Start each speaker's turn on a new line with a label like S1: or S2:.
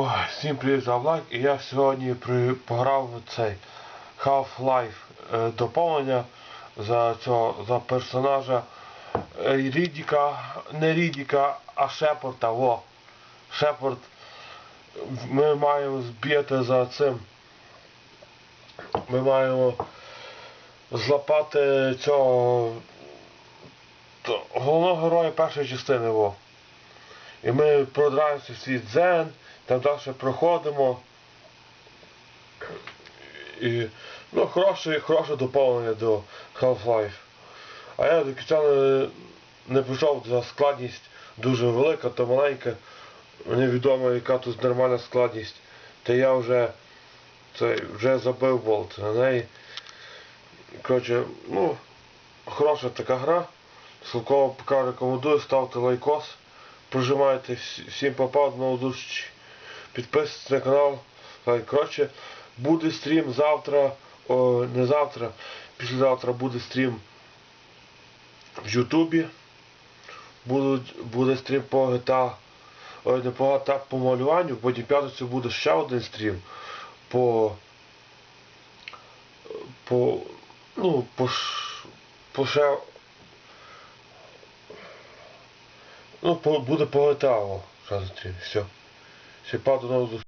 S1: Ой, всім привіт за влак. І я сьогодні при... пограв цей Half-Life е, доповнення за цього за персонажа е, Рідіка, не Рідіка, а Шепорта. Во. Шепорт. Ми маємо збити за цим. Ми маємо злапати цього головного героя першої частини. Во. І ми продраємося в світ Дзен, там далі проходимо. І, ну, хороше, хороше доповнення до Half-Life. А я до кінця не, не прийшов за складність дуже велика та маленька. Мені відомо, яка тут нормальна складність. Та я вже це, вже забив болт на неї. Коротше, ну, хороша така гра. Цілково поки рекомендую, ставте лайкос прожимайте всім попав на удушчі. Підписуйтесь на канал. Коротше, буде стрім завтра, о, не завтра, післязавтра буде стрім в Ютубі. Будуть, буде стрім по GTA, ой, не по GTA, по малюванню, потім п'ятницю буде ще один стрім по по ну, по, по ще Ну, по- буде по GTA, о, стрім, все. Все, паду на